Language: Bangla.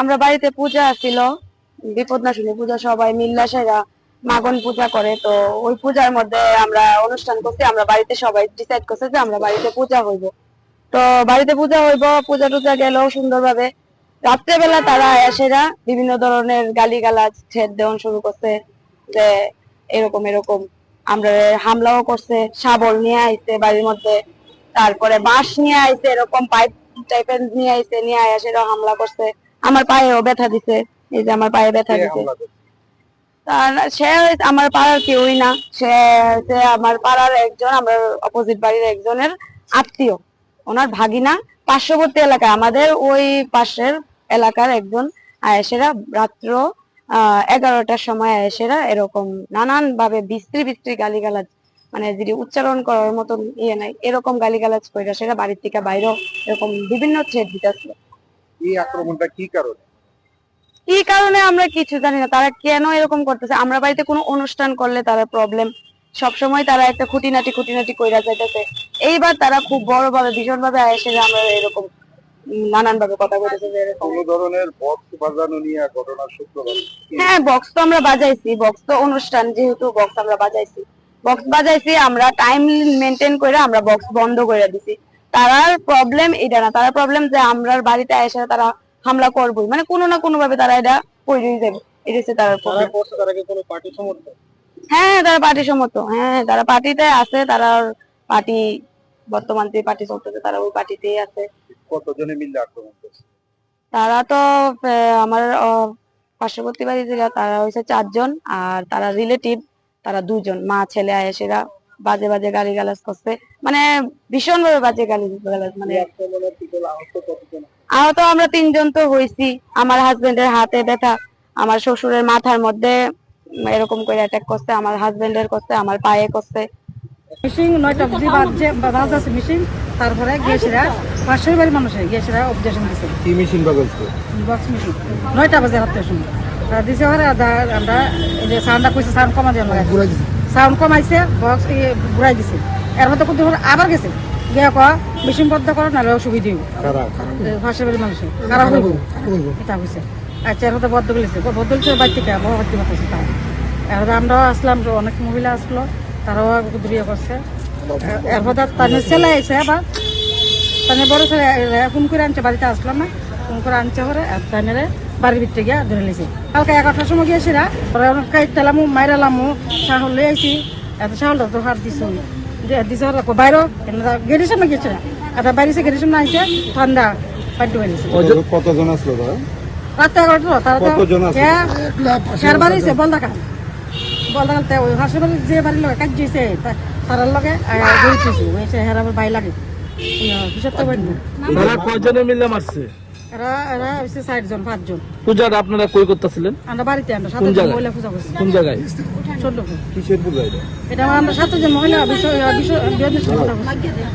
আমরা বাড়িতে পূজা ছিল, বিপদ নাশিনী পূজা সবাই মিল্লা সেরা মাগন পূজা করে, তো ওই পূজার মধ্যে আমরা অনুষ্ঠান করছি, আমরা বাড়িতে সবাই ডিসাইড করছে যে আমরা বাড়িতে পূজা হইব। তো বাড়িতে পূজা হইব, পূজা টুজা গেল সুন্দরভাবে রাত্রেবেলা তারা এসেরা বিভিন্ন ধরনের গালি গালাজ ছেদ দেওয়ান শুরু করছে যে এরকম এরকম। আমরা হামলাও করছে, শাবল নিয়ে আইছে বাড়ির মধ্যে, তারপরে বাঁশ নিয়ে আইছে, এরকম পাইপ টাইপের নিয়ে আইছে, নিয়ে আয়া হামলা করছে। আমার পায়েও ব্যথা দিছে। এই যে আমার পায়ে ব্যথা দিছে। সে আমার পাড়ার কেউই না। সে আমার পাড়ার একজন আমার অপোজিট বাড়ির একজনের আত্মীয়। ওনার ভাগিনা পার্শ্ববর্তী এলাকা আমাদের ওই পাশের এলাকার একজন আয়েসেরা রাত্র আহ এগারোটার সময় আয়েসেরা এরকম নানান ভাবে বিস্ত্রি বিস্ত্রি গালিগালাজ মানে যদি উচ্চারণ করার মতন ইয়ে নাই এরকম গালিগালাজ কইরা সেটা বাড়ির থেকে বাইরেও এরকম বিভিন্ন থ্রেড দিতেছিল এই আক্রমণটা কি কারণে? কি কারণে আমরা কিছু জানি না তারা কেন এরকম করতেছে? আমরা বাড়িতে কোনো অনুষ্ঠান করলে তারা প্রবলেম সবসময় তারা একটা খুঁটিনাটি খুঁটিনাটি কইরা যাইতেছে। এইবার তারা খুব বড় ভাবে ভীষণ ভাবে এসে আমরা এরকম নানান ভাবে কথা বলতেছে যে এরকম। কোন ধরনের বক্স বাজানো নিয়ে ঘটনা শুক্রবার হ্যাঁ বক্স তো আমরা বাজাইছি বক্স তো অনুষ্ঠান যেহেতু বক্স আমরা বাজাইছি। বক্স বাজাইছি আমরা টাইম মেনটেন করে আমরা বক্স বন্ধ করে দিছি। তারার প্রবলেম এটা না। তারা প্রবলেম যে আমরা বাড়িতে এসে তারা হামলা করবই। মানে কোনো না কোনো ভাবে তারা এটা কইরেই যাবে এটা হচ্ছে তার তারা প্রবলেম তারা কি কোনো পার্টি সমর্থন হ্যাঁ তারা পার্টি সম্মত হ্যাঁ তারা পার্টিতে আছে তারা পার্টি বর্তমান যে পার্টি চলতেছে তারা ওই পার্টিতেই আছে। কতজনে মিলে আক্রমণ করছে? তারা তো আমার পার্শ্ববর্তী বাড়ি যেটা তারা হয়েছে চারজন আর তারা রিলেটিভ তারা দুজন মা ছেলে আয়েসেরা। বাজে বাজে গালি গালাজ করছে। মানে ভীষণ ভাবে বাজে গালি গালাজ মানে আহত আমরা তিনজন তো হয়েছি আমার হাজবেন্ডের হাতে ব্যথা আমার শ্বশুরের মাথার মধ্যে এরকম করে অ্যাটাক করছে আমার হাজবেন্ডের করছে আমার পায়ে করছে। মিশিং নয়টা অব্দি বাজছে বাজ আছে মিশিং তারপরে গিয়েছিরা পাঁচশো বাড়ির মানুষের গিয়েছিরা অবজেকশন দিছে কি মেশিন বাজাইছে বক্স মিশিং নয়টা বাজে সময় আর দিছে আমরা যে সাউন্ডটা কইছে সাউন্ড কমা দিয়ে সাউন্ড কমাইছে বক্স ঘুরাই দিছে। এর মধ্যে কিন্তু আবার গেছে। গিয়ে কয়া মেশিন বন্ধ করো নাহলে অসুবিধা হইব। কারা? পাশের বাড়ির মানুষের কারা হইব? এটা হয়েছে আচ্ছা এর মধ্যে বদ্ধ গেছে। বদ্ধ গেছে বাড়ি থেকে বড় বাড়িতে মাতাছে তাও। এর আমরাও আসলাম অনেক মহিলা আসলো তারাও বিয়ে করছে। এরপর তার ছেলে এসে আবার। তানে বড় ছেলে ফোন করে আনছে বাড়িতে আসলাম না। ফোন করে আনছে পরে তানের বাড়ির ভিতরে গিয়ে ধরে লিছে কালকে এগারোটার সময় গিয়েছি না পরে কাইতালামু মাইরালামু শাহল লই আইছি এত শাহল তো হাত দিছ। দিছ বাইরও গেটের সামনে গেছে না এটা বাইরে গেটের সামনে আইছে ঠান্ডা পাইতে পারিছে কতজন আসলো রাত্রে এগারোটা তারা তো আছে? শেয়ার বাড়িছে বলদাকা বলদাকালতে ওই হাসি বাড়ি যে বাড়ির লগে কাজ দিয়েছে তারার লগে গড়িতেছে ওই সে হেরা আমার ভাই লাগে। হিসাব তো বাড়ি তারা কয়জনে মিলে মারছে? এরা এরা হচ্ছে ষাট জন পাঁচজন। পূজার আপনারা কই করতেছিলেন? আমরা বাড়িতে আমরা সাত জন মহিলা পূজা করছি। কোন জায়গায়? ছোট কিসের পূজা এটা? আমরা সাত জন মহিলা পূজা করছি